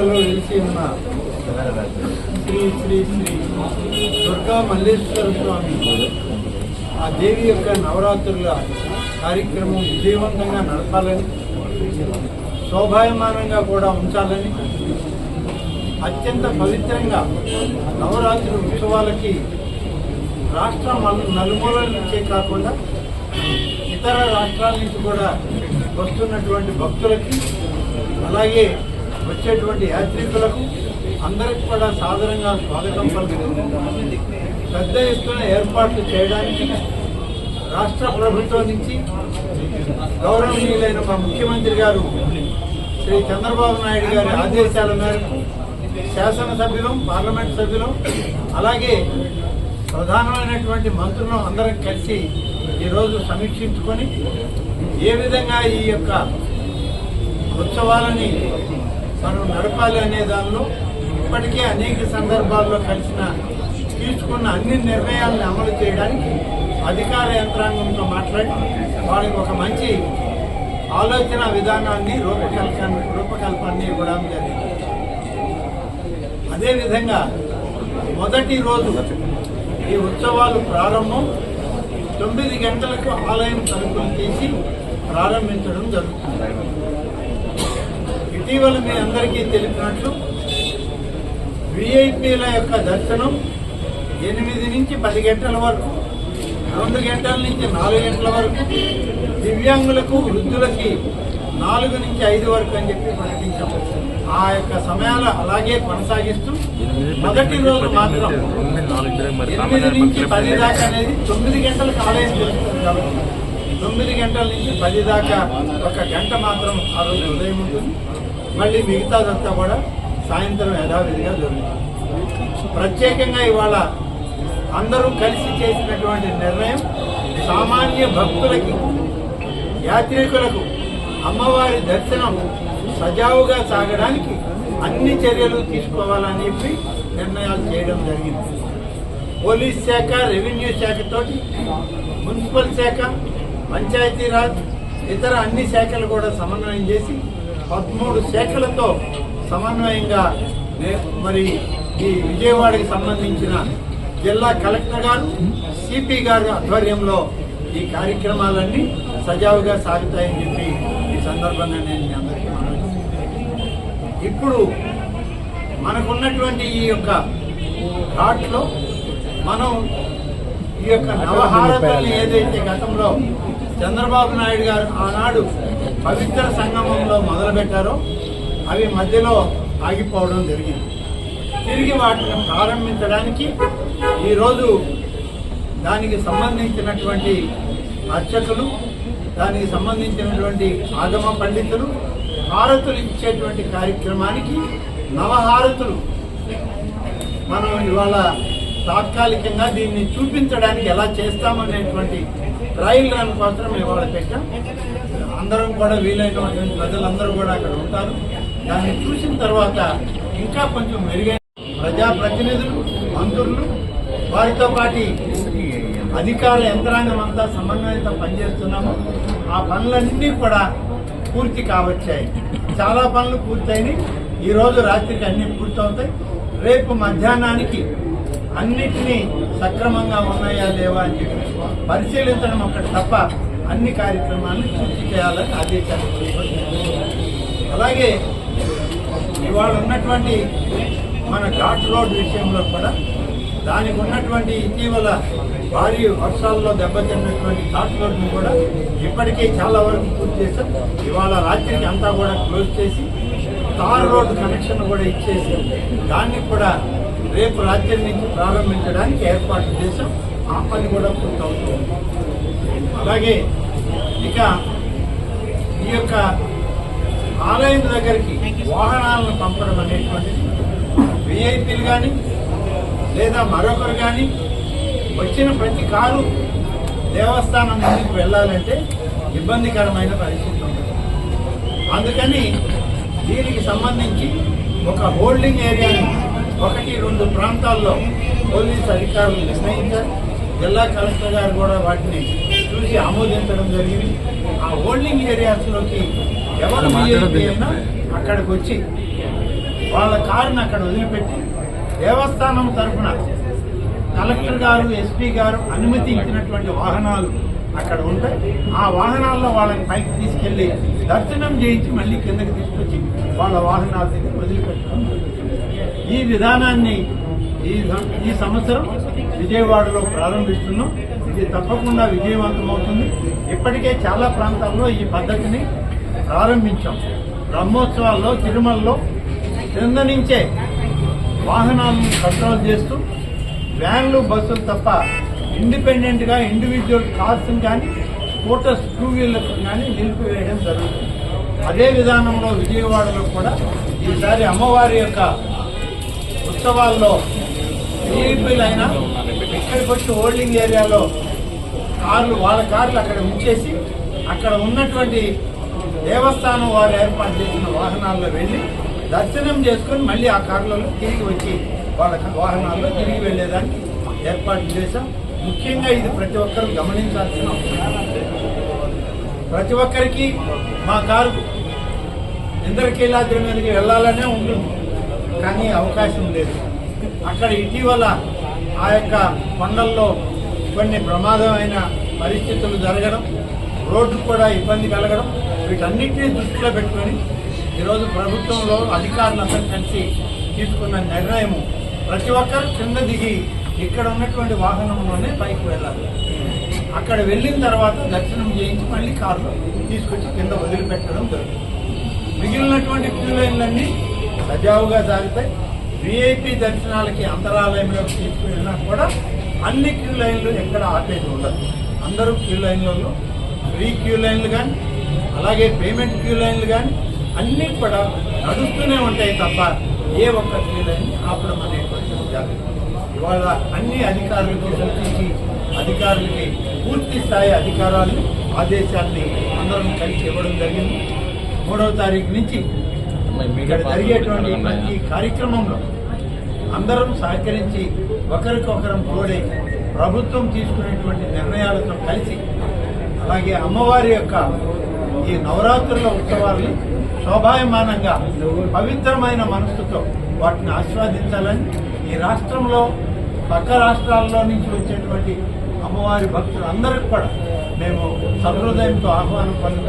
విజయవాడలో వెలిసి ఉన్న శ్రీ శ్రీ శ్రీ దుర్గా మల్లేశ్వర స్వామి. ఆ దేవి యొక్క నవరాత్రుల కార్యక్రమం విజయవంతంగా నడపాలని శోభాయమానంగా కూడా ఉంచాలని అత్యంత పవిత్రంగా నవరాత్రి ఉత్సవాలకి రాష్ట్రం నలుమూలల నుంచే కాకుండా ఇతర రాష్ట్రాల నుంచి కూడా వస్తున్నటువంటి భక్తులకి అలాగే వచ్చేటువంటి యాత్రికులకు అందరికి కూడా సాధారణంగా స్వాగతం పలుకుతుంది. పెద్ద ఎత్తున ఏర్పాట్లు చేయడానికి రాష్ట్ర ప్రభుత్వం నుంచి గౌరవనీయులైన మా ముఖ్యమంత్రి గారు శ్రీ చంద్రబాబు నాయుడు గారి ఆదేశాల మేరకు శాసనసభ్యులం పార్లమెంట్ సభ్యులం అలాగే ప్రధానమైనటువంటి మంత్రులు అందరం కలిసి ఈరోజు సమీక్షించుకొని ఏ విధంగా ఈ యొక్క ఉత్సవాలని మనం నడపాలి అనే దానిలో ఇప్పటికే అనేక సందర్భాల్లో కలిసిన తీసుకున్న అన్ని నిర్ణయాలను అమలు చేయడానికి అధికార యంత్రాంగంతో మాట్లాడి వాళ్ళకి ఒక మంచి ఆలోచన విధానాన్ని రూపకల్పన రూపకల్పాన్ని ఇవ్వడం జరిగింది. అదేవిధంగా మొదటి రోజు ఈ ఉత్సవాలు ప్రారంభం తొమ్మిది గంటలకు ఆలయం తలుపులు తీసి ప్రారంభించడం జరుగుతుంది. ఇటీవల మీ అందరికీ తెలిపినట్లు విఐపీల యొక్క దర్శనం ఎనిమిది నుంచి పది గంటల వరకు రెండు గంటల నుంచి నాలుగు గంటల వరకు దివ్యాంగులకు వృద్ధులకి నాలుగు నుంచి ఐదు వరకు అని చెప్పి ప్రకటించాం ఆ యొక్క సమయాలు అలాగే కొనసాగిస్తూ మొదటి రోజు మాత్రం ఎనిమిది నుంచి పది దాకా అనేది తొమ్మిది గంటలకు ఆలయం తెలుస్తుంది కాబట్టి తొమ్మిది గంటల నుంచి పది దాకా ఒక గంట మాత్రం ఆ రోజు ఉదయం ఉంటుంది. మళ్ళీ మిగతాదంతా కూడా సాయంత్రం యథావిధిగా జరుగుతుంది. ప్రత్యేకంగా ఇవాళ అందరూ కలిసి చేసినటువంటి నిర్ణయం సామాన్య భక్తులకి యాత్రికులకు అమ్మవారి దర్శనం సజావుగా సాగడానికి అన్ని చర్యలు తీసుకోవాలని చెప్పి నిర్ణయాలు చేయడం జరిగింది. పోలీస్ శాఖ రెవెన్యూ శాఖతో మున్సిపల్ శాఖ పంచాయతీరాజ్ ఇతర అన్ని శాఖలు కూడా సమన్వయం చేసి పదమూడు శాఖలతో సమన్వయంగా మరి ఈ విజయవాడకి సంబంధించిన జిల్లా కలెక్టర్ గారు సిపి గారి ఆధ్వర్యంలో ఈ కార్యక్రమాలన్నీ సజావుగా సాగుతాయని చెప్పి ఈ సందర్భంగా నేను మీ అందరికీ ఇప్పుడు మనకున్నటువంటి ఈ యొక్క ఘాట్లో మనం ఈ యొక్క నవహారతల్ని ఏదైతే గతంలో చంద్రబాబు నాయుడు గారు ఆనాడు పవిత్ర సంగమంలో మొదలుపెట్టారో అవి మధ్యలో ఆగిపోవడం జరిగింది. తిరిగి వాటిని ప్రారంభించడానికి ఈరోజు దానికి సంబంధించినటువంటి అర్చకులు దానికి సంబంధించినటువంటి ఆగమ పండితులు హారతులు ఇచ్చేటువంటి కార్యక్రమానికి నవహారతులు మనం ఇవాళ తాత్కాలికంగా దీన్ని చూపించడానికి ఎలా చేస్తామనేటువంటి ట్రయల్ రన్ కోసం ఇవాళ పెట్టాం. అందరం కూడా వీలైనటువంటి ప్రజలందరూ కూడా అక్కడ ఉంటారు. దాన్ని చూసిన తర్వాత ఇంకా కొంచెం మెరుగైన ప్రజాప్రతినిధులు మంత్రులు వారితో పాటు అధికార యంత్రాంగం అంతా సమన్వయంతో పనిచేస్తున్నాము. ఆ పనులన్నీ కూడా పూర్తి కావచ్చాయి. చాలా పనులు పూర్తయినాయి. ఈ రోజు రాత్రికి అన్నీ పూర్తవుతాయి. రేపు మధ్యాహ్నానికి అన్నిటినీ సక్రమంగా ఉన్నాయా లేవా అని చెప్పి పరిశీలించడం ఒకటి తప్ప అన్ని కార్యక్రమాలను పూర్తి చేయాలని ఆదేశాలు అలాగే ఇవాళ ఉన్నటువంటి మన ఘాట్ రోడ్ విషయంలో కూడా దానికి ఉన్నటువంటి ఇటీవల భారీ వర్షాల్లో దెబ్బతిన్నటువంటి ఘాట్ రోడ్ను కూడా ఇప్పటికే చాలా వరకు పూర్తి చేశాం. ఇవాళ రాత్రికి అంతా కూడా క్లోజ్ చేసి తార్ రోడ్ కనెక్షన్ కూడా ఇచ్చేసి దాన్ని కూడా రేపు రాత్రి నుంచి ప్రారంభించడానికి ఏర్పాటు చేశాం ఆ పని కూడా పూర్తవుతుంది అలాగే ఇక ఈ యొక్క ఆలయం దగ్గరికి వాహనాలను పంపడం అనేటువంటిది విఐపీలు కానీ లేదా మరొకరు కానీ వచ్చిన ప్రతి కారు దేవస్థానం ముందుకు వెళ్ళాలంటే ఇబ్బందికరమైన పరిస్థితి ఉంది అందుకని దీనికి సంబంధించి ఒక హోల్డింగ్ ఏరియాని ఒకటి రెండు ప్రాంతాల్లో పోలీస్ అధికారులు నిర్ణయించారు జిల్లా కలెక్టర్ గారు కూడా వాటిని చూసి ఆమోదించడం జరిగింది ఆ హోల్డింగ్ ఏరియాస్లోకి ఎవరు అయినా అక్కడికి వచ్చి వాళ్ళ కారుని అక్కడ వదిలిపెట్టి దేవస్థానం తరఫున కలెక్టర్ గారు ఎస్పీ గారు అనుమతి ఇచ్చినటువంటి వాహనాలు అక్కడ ఉంటాయి ఆ వాహనాల్లో వాళ్ళని పైకి తీసుకెళ్ళి దర్శనం చేయించి మళ్ళీ కిందకి తీసుకొచ్చి వాళ్ళ వాహనాల దగ్గర వదిలిపెట్టడం. ఈ విధానాన్ని ఈ సం- ఈ సంవత్సరం విజయవాడలో ప్రారంభిస్తున్నాం. ఇది తప్పకుండా విజయవంతమవుతుంది. ఇప్పటికే చాలా ప్రాంతాల్లో ఈ పద్ధతిని ప్రారంభించాం. బ్రహ్మోత్సవాల్లో తిరుమలలో కింద నుంచే వాహనాలను కంట్రోల్ చేస్తూ వ్యాన్లు బస్సులు తప్ప ఇండిపెండెంట్గా ఇండివిజువల్ కార్స్ కానీ స్కూటర్స్ టూ వీలర్స్ కానీ నిలిపివేయడం జరుగుతుంది. అదే విధానంలో విజయవాడలో కూడా ఈసారి అమ్మవారి యొక్క ఉత్సవాల్లో టీడీపీలైనా ఇక్కడికి వచ్చి హోల్డింగ్ ఏరియాలో కార్లు వాళ్ళ కార్లు అక్కడ ఉంచేసి అక్కడ ఉన్నటువంటి దేవస్థానం వారు ఏర్పాటు చేసిన వాహనాల్లో వెళ్ళి దర్శనం చేసుకొని మళ్ళీ ఆ కార్లలో తిరిగి వచ్చి వాళ్ళ వాహనాల్లో తిరిగి వెళ్ళేదానికి ఏర్పాటు చేశాం. ముఖ్యంగా ఇది ప్రతి ఒక్కరు గమనించాల్సిన ప్రతి ఒక్కరికి మా కారు ఇంద్రకీలాద్రి మీదకి వెళ్ళాలనే ఉంటుంది కానీ అవకాశం లేదు. అక్కడ ఇటీవల ఆ యొక్క కొండల్లో కొన్ని ప్రమాదమైన పరిస్థితులు జరగడం రోడ్డు కూడా ఇబ్బంది కలగడం వీటన్నిటినీ దృష్టిలో పెట్టుకొని ఈరోజు ప్రభుత్వంలో అధికారులందరూ కలిసి తీసుకున్న నిర్ణయం ప్రతి ఒక్కరు కింద దిగి ఇక్కడ ఉన్నటువంటి వాహనంలోనే పైకి వెళ్ళాలి. అక్కడ వెళ్ళిన తర్వాత దర్శనం చేయించి మళ్ళీ కారులో తీసుకొచ్చి కింద వదిలిపెట్టడం జరుగుతుంది. మిగిలినటువంటి క్యూ లైన్లన్నీ సజావుగా సాగుతాయి విఐపి దర్శనాలకి అంతరాలయంలోకి తీసుకువెళ్ళినా కూడా అన్ని క్యూ లైన్లు ఎక్కడ ఆపేది ఉండదు. అందరూ క్యూ లైన్లలో ఫ్రీ క్యూ లైన్లు కానీ అలాగే పేమెంట్ క్యూ లైన్లు కానీ అన్నీ కూడా నడుస్తూనే ఉంటాయి తప్ప ఏ ఒక్క క్యూ లైన్ ఆపడం అనేటువంటిది జరగదు ఇవాళ అన్ని అధికారులకి సూచించి అధికారులకి పూర్తి స్థాయి అధికారాలు ఆదేశాన్ని అందరం కలిసి ఇవ్వడం జరిగింది. మూడవ తారీఖు నుంచి ఇక్కడ జరిగేటువంటి ప్రతి కార్యక్రమంలో అందరం సహకరించి ఒకరికొకరం తోడై ప్రభుత్వం తీసుకునేటువంటి నిర్ణయాలతో కలిసి అలాగే అమ్మవారి యొక్క ఈ నవరాత్రుల ఉత్సవాల్ని శోభాయమానంగా పవిత్రమైన మనస్సుతో వాటిని ఆస్వాదించాలని ఈ రాష్ట్రంలో పక్క రాష్ట్రాల్లో నుంచి వచ్చేటువంటి అమ్మవారి భక్తులందరికీ కూడా మేము సహృదయంతో ఆహ్వానం పలు